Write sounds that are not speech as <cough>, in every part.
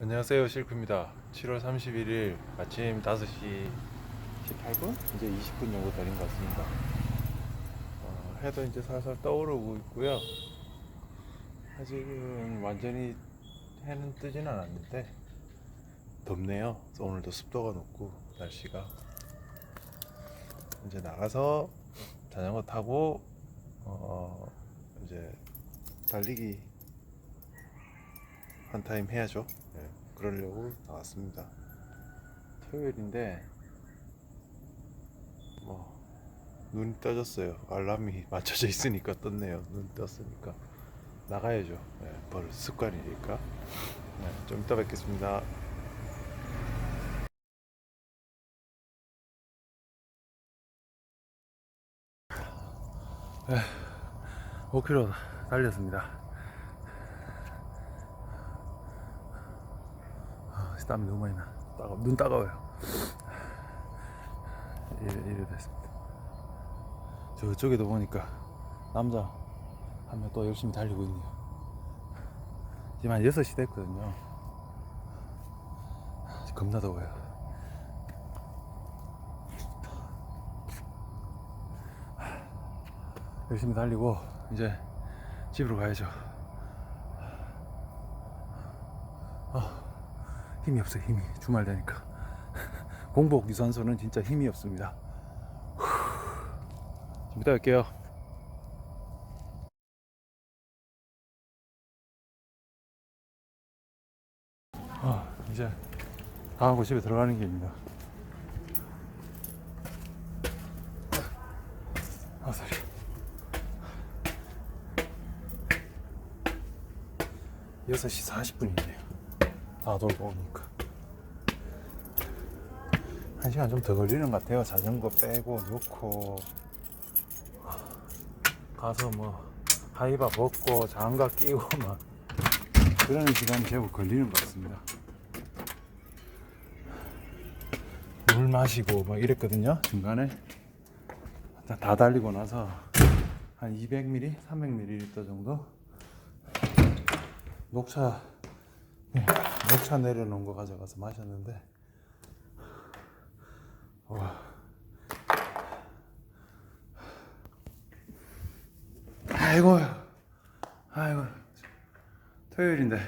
안녕하세요 실크입니다. 7월 31일 아침 5시 18분? 이제 20분 정도 되는 것 같습니다. 어, 해도 이제 살살 떠오르고 있고요. 아직은 완전히 해는 뜨진 않았는데 덥네요. 오늘도 습도가 높고 날씨가. 이제 나가서 자전거 타고 어, 이제 달리기 한 타임 해야죠. 네, 그러려고 나왔습니다. 토요일인데 뭐 눈이 떠졌어요. 알람이 <laughs> 맞춰져 있으니까 떴네요. 눈 떴으니까 나가야죠. 네, 버릇 습관이니까. 네, 좀 이따 뵙겠습니다. 네, 5km 달렸습니다. 땀이 너무 많이 나. 따가, 눈 따가워요. 이래, 이래 됐습니다. 저쪽에도 보니까 남자 한 명 또 열심히 달리고 있네요. 지금 한 6시 됐거든요. 겁나 더워요. 열심히 달리고 이제 집으로 가야죠. 아, 힘이 없어요 힘이 주말 되니까 공복 유산소는 진짜 힘이 없습니다 후. 좀 이따 뵐게요 아 이제 다 하고 집에 들어가는 길입니다 아 소리 6시 40분이네요 다 돌고 오니까. 한 시간 좀 더 걸리는 것 같아요. 자전거 빼고 놓고. 가서 뭐 하이바 먹고 장갑 끼고 <laughs> 막 그러는 시간이 제법 걸리는 것 같습니다. 물 마시고 막 이랬거든요 중간에. 다- 다 달리고 나서 한 200ml, 300ml 정도 녹차 네, 녹차 내려놓은 거 가져가서 마셨는데. 와. 아이고. 아이고. 토요일인데.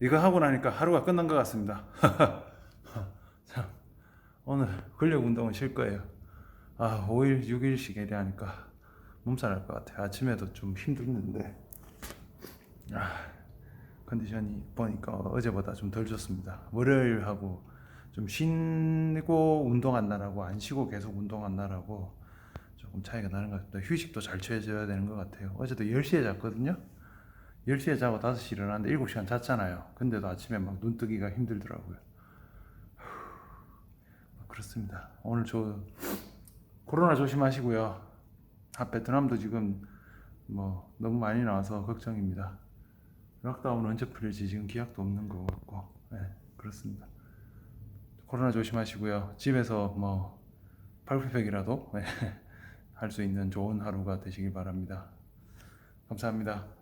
이거 하고 나니까 하루가 끝난 것 같습니다. <laughs> 참. 오늘 근력 운동은 쉴 거예요. 아 5일 6일씩 해야 하니까 몸살 날 것 같아요. 아침에도 좀 힘들었는데. 아 컨디션이 보니까 어제보다 좀 덜 좋습니다. 월요일하고 좀 쉬고 운동한 날하고 안 쉬고 계속 운동한 날하고 조금 차이가 나는 것 같습니다. 휴식도 잘 취해줘야 되는 것 같아요. 어제도 10시에 잤거든요. 10시에 자고 5시 일어났는데 7시간 잤잖아요. 근데도 아침에 막 눈 뜨기가 힘들더라고요. 후, 그렇습니다. 오늘 저 코로나 조심하시고요. 아, 베트남도 지금 뭐 너무 많이 나와서 걱정입니다. 락다운 언제 풀릴지 지금 기약도 없는 것 같고, 네, 그렇습니다. 코로나 조심하시고요. 집에서 뭐 팔굽혀펴기라도 <laughs> 할수 있는 좋은 하루가 되시길 바랍니다. 감사합니다.